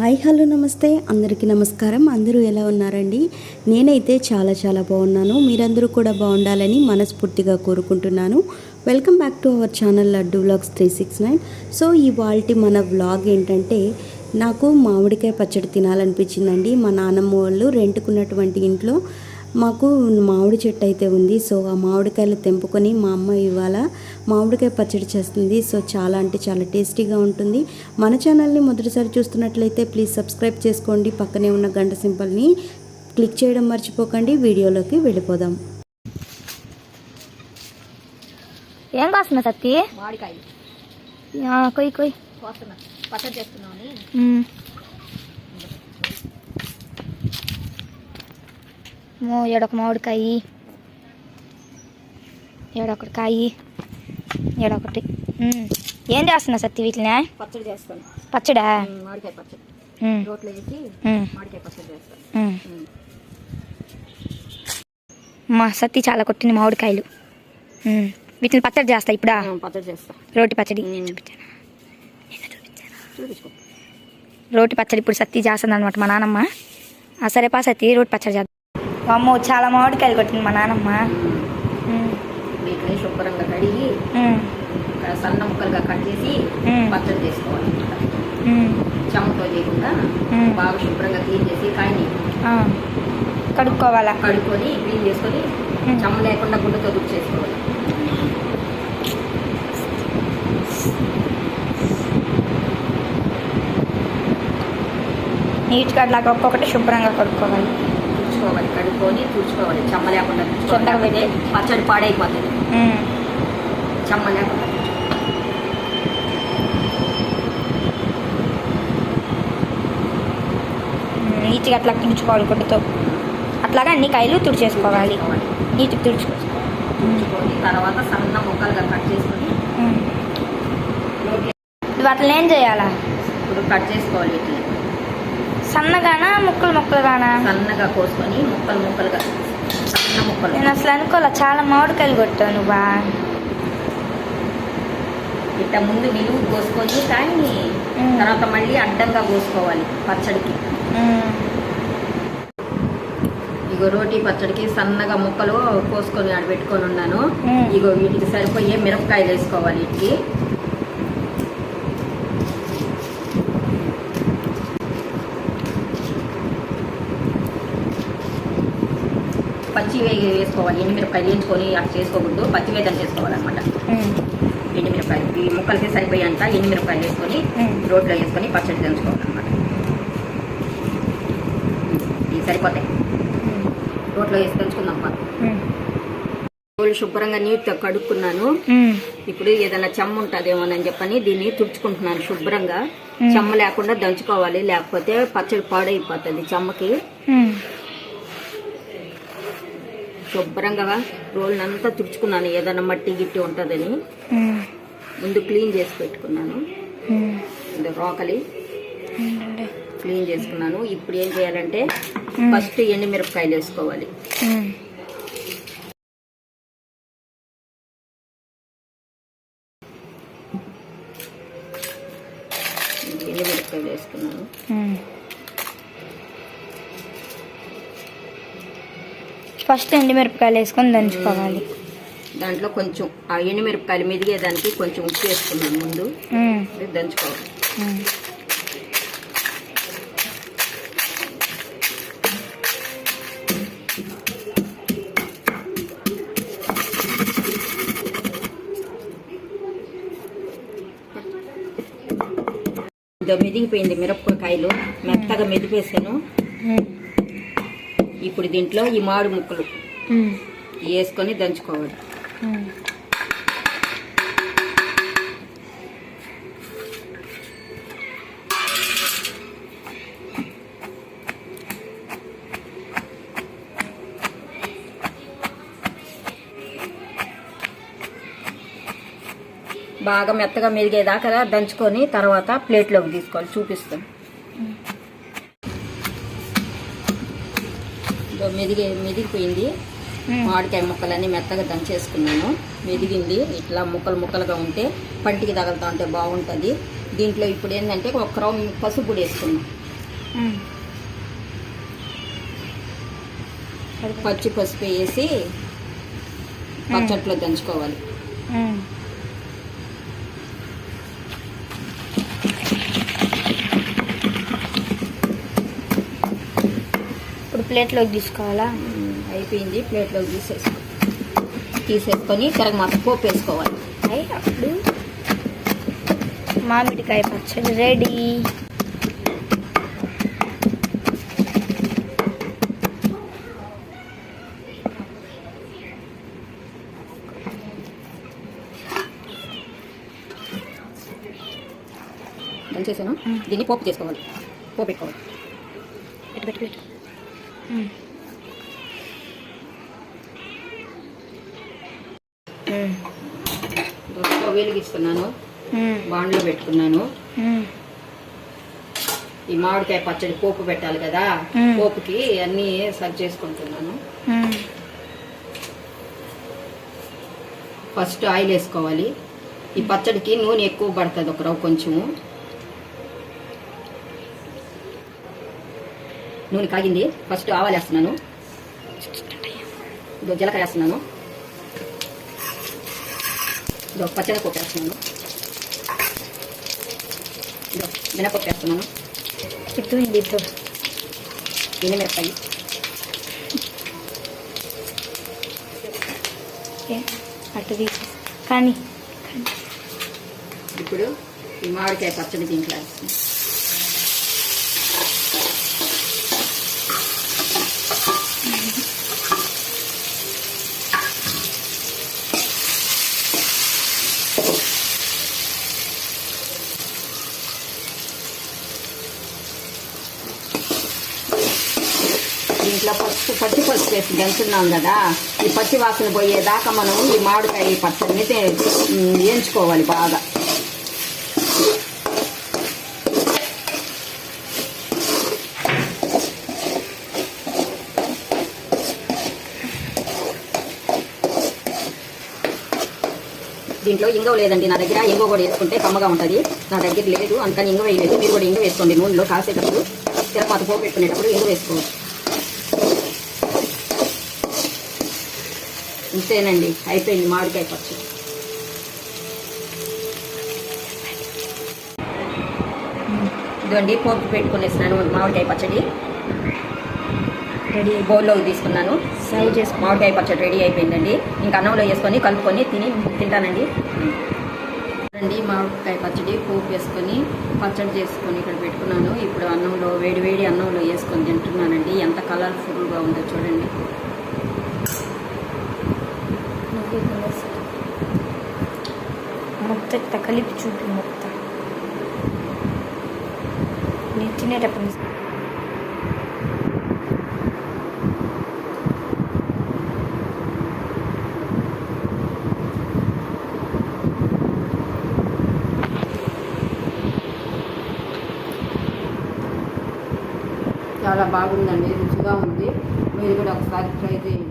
Hi hello నమస్తే. అందరికీ నమస్కారం. అందరూ ఎలా ఉన్నారండి? నేనైతే చాలా చాలా బాగున్నాను. మీరందరూ కూడా బాగుండాలని మనస్ఫూర్తిగా కోరుకుంటున్నాను. Welcome back to our channel Laddu vlogs three six nine so ఇవాళ మన వ్లాగ్ ఏంటంటే నాకు మామిడికాయ పచ్చడి తినాలనిపించిందండి. మా నాన్నమ్మ వాళ్ళు రెంట్కున్నటువంటి ఇంట్లో మాకు మామిడి చెట్టు అయితే ఉంది. సో ఆ మామిడికాయలు తెంపుకొని మా అమ్మ ఇవాళ మామిడికాయ పచ్చడి చేస్తుంది. సో చాలా అంటే చాలా టేస్టీగా ఉంటుంది. మన ఛానల్ని మొదటిసారి చూస్తున్నట్లయితే ప్లీజ్ సబ్స్క్రైబ్ చేసుకోండి. పక్కనే ఉన్న గంట సింబల్ని క్లిక్ చేయడం మర్చిపోకండి. వీడియోలోకి వెళ్ళిపోదాం. ఏం కాస్తున్నా సత్తి? మామిడికాయలు. ఆ, కొయ్ కొయ్ కోస్తున్నా. పచ్చడి చేస్తున్నామని మో ఏడొక మామిడికాయ. ఏడొకటి కాయి. ఏడొకటి. ఏం చేస్తున్నా సత్తి వీటిని? పచ్చడి చేస్తాను. పచ్చడా? మామిడికాయ పచ్చడి. రోట్లో వేసి మామిడికాయ పచ్చడి చేస్తాను. మా సత్తి చాలా కొట్టింది మామిడికాయలు. వీటిని పచ్చడి చేస్తా ఇప్పుడా? పచ్చడి చేస్తా. రోటి పచ్చడి. చూపించానా? రోటి పచ్చడి ఇప్పుడు సత్తి చేస్తుంది అనమాట మా నాన్నమ్మ ఆ సరేపా సత్తి రోటి పచ్చడి చేద్దాం. అమ్మో చాలా మామిడికాయలు కొట్టింది మా నాన్నమ్మ ఉమ్, వీటిని శుభ్రంగా కడిగి సన్న ముక్కలుగా కట్ చేసి పచ్చడి చేసుకోవాలి. ఉమ్, చెమ్మతో చేయకుండా. బాగా శుభ్రంగా క్లీన్ చేసి కాయని కడుక్కోవాలా? కడుక్కొని క్లీన్ చేసుకొని. చెమ్మ లేకుండా గుడ్డతో దుక్కు చేసుకోవాలి నీట్గా అట్లా ఒక్కొక్కటి శుభ్రంగా కడుక్కోవాలి. తుడుచుకోవాలి కడుక్కొని తుడుచుకోవాలి. చెమ్మ లేకుండా పెట్టి. పచ్చడి పాడైపోతుంది. చెమ్మ లేకుండా నీట్గా అట్లా తుడుచుకోవాలి గుడ్డతో. అట్లాగా అన్ని కాయలు తుడిచేసుకోవాలి. నీట్గా తుడుచుకోవాలి. తర్వాత సన్న ముక్కలుగా కట్ చేసుకొని వాటిని ఏం చేయాలా? ఇప్పుడు కట్ చేసుకోవాలి. వీటిని సన్నగానా ముక్కలు ముక్కలుగానా? సన్నగా కోసుకొని ముక్కలు ముక్కలుగా సన్న ముక్కలు. నేను అసలు అనుకోలే చాలా మామిడికాయలు కొట్టావు నువ్వా? ఇట్ట ముందు నిలువు కోసుకొని కానీ. తర్వాత మళ్ళీ అడ్డంగా కోసుకోవాలి పచ్చడికి. ఇగో రోటీ పచ్చడికి సన్నగా ముక్కలు కోసుకొని ఆడ పెట్టుకొని ఉన్నాను. ఇగో వీటికి సరిపోయే మిరపకాయలు వేసుకోవాలి వీటికి. పచ్చి వే- వేసుకోవాలి ఎండు మిరపకాయలు వేయించుకొని అట్లా చేసుకోకూడదు పచ్చి వేదన చేసుకోవాలన్నమాట. ఉమ్, ఎండు మిరపకాయలు ఈ ముక్కలకి సరిపోయేంత ఎండు మిరపకాయలు వేసుకొని. రోట్లో వేసుకొని పచ్చడి దంచుకోవాలన్నమాట. ఇవి సరిపోతాయి. రోట్లో వేసి దంచుకుందాం రోలు శుభ్రంగా నీట్గా కడుక్కున్నాను. ఇప్పుడు ఏదైనా చెమ్మ ఉంటుందేమోనని చెప్పని దీన్ని తుడుచుకుంటున్నాను శుభ్రంగా. మ్మ్. చెమ్మ లేకుండా దంచుకోవాలి లేకపోతే పచ్చడి పాడైపోతుంది చెమ్మకి. శుభ్రంగా రోలునంతా తుడుచుకున్నాను. ఏదైనా మట్టి గిట్టి ఉంటుందని. ముందు క్లీన్ చేసి పెట్టుకున్నాను. రోకలి. క్లీన్ చేసుకున్నాను. ఇప్పుడు ఏం చేయాలంటే. ఫస్ట్ ఎండు మిరపకాయలు వేసుకోవాలి. ఉమ్. ఎండు మిరపకాయలు వేసుకున్నాను ఫస్ట్ ఎండుమిరపకాయలు వేసుకొని దంచుకోవాలి. దాంట్లో కొంచెం ఆ ఎండు మిరపకాయలు మెదిగేదానికి కొంచెం ఉప్పు వేసుకున్నాను ముందు. దంచుకోవాలి. మెదిగిపోయింది మిరపకాయలు. మెత్తగా మెదిపేసాను ఇప్పుడు దీంట్లో ఈ మాడు ముక్కలు వేసుకొని దంచుకోవాలి. బాగా మెత్తగా మెదిగేదాకా దంచుకొని తర్వాత ప్లేట్లోకి తీసుకోవాలి. చూపిస్తాను. ఇదో మెదిగే మెదిగిపోయింది. మామిడికాయ ముక్కలన్నీ మెత్తగా దంచేసుకున్నాను. మెదిగింది. ఇట్లా ముక్కలు ముక్కలుగా ఉంటే పంటికి తగులుతా ఉంటే బాగుంటుంది. దీంట్లో ఇప్పుడు ఏంటంటే ఒక క్రౌన్ పసుపు పొడి వేసుకున్నాం. పచ్చి పసుపు వేసి పచ్చట్లో దంచుకోవాలి. ప్లేట్లోకి తీసుకోవాలా? అయిపోయింది. ప్లేట్లోకి తీసేసుకో. తీసేసుకొని తిరగమాత పోపు వేసుకోవాలి. అయి అప్పుడు మామిడికాయ పచ్చడి రెడీ. మ్మ్. దీన్ని పోపు చేసుకోవాలి. పోపు పెట్టుకోవాలి పెట్టు పెట్టు పెట్టు. వెలిగిస్తున్నాను. బాండ్లో పెట్టుకున్నాను. ఈ మామిడికాయ పచ్చడి పోపు పెట్టాలి కదా. పోపుకి అన్నీ సర్వ్ చేసుకుంటున్నాను. ఫస్ట్ ఆయిల్ వేసుకోవాలి ఈ పచ్చడికి నూనె ఎక్కువ పడుతుంది ఒక రవ్వ కొంచెము నూనె కాగింది. ఫస్ట్ ఆవాలు వేస్తున్నాను. ఇదో జీలకర్ర వేస్తున్నాను. ఇదో పచ్చడి వేస్తున్నాను. ఇదో మినపప్పు వేస్తున్నాను. ఇటు ఇది ఓకే. అటు తీసి. కానీ ఇప్పుడు ఈ మామిడికాయ పచ్చడి దీంట్లో దీంట్లో పసుపు పచ్చి పసుపు వేసి దంచున్నాం కదా ఈ పచ్చి వాసన పోయేదాకా మనం ఈ మామిడికాయ పచ్చడిని తే- వేయించుకోవాలి బాగా. దీంట్లో ఇంగవ లేదండి నా దగ్గర ఇంగవ కూడా వేసుకుంటే కమ్మగా ఉంటుంది. నా దగ్గర లేదు అందుకని ఇంగ వేయలేదు. మీరు కూడా ఇంగ వేసుకోండి నూనెలో కాసేటప్పుడు. తిరపాత పోపు పెట్టుకునేటప్పుడు ఇంగవ వేసుకోవచ్చు. ఇంతేనండి. అయిపోయింది మామిడికాయ పచ్చడి. ఇదిగోండి పోపు పెట్టుకునేసినాను మామిడికాయ పచ్చడి. రెడీ బౌల్లోకి తీసుకున్నాను. సర్వ్ చేసుకో. మామిడికాయ పచ్చడి రెడీ అయిపోయిందండి. ఇంకా అన్నంలో వేసుకొని కలుపుకొని తిని తింటానండి. రండి మామిడికాయ పచ్చడి పోపు వేసుకొని పచ్చడి చేసుకొని ఇక్కడ పెట్టుకున్నాను. ఇప్పుడు అన్నంలో వేడి వేడి అన్నంలో వేసుకొని తింటున్నానండి. ఎంత కలర్ఫుల్గా ఉందో చూడండి. ముక్త ఇట్లా కలిపి చూపి మొత్తం. నేను తినేటప్పుడు చాలా బాగుందండి రుచిగా ఉంది. మీరు కూడా ఒకసారి ట్రై చేయండి.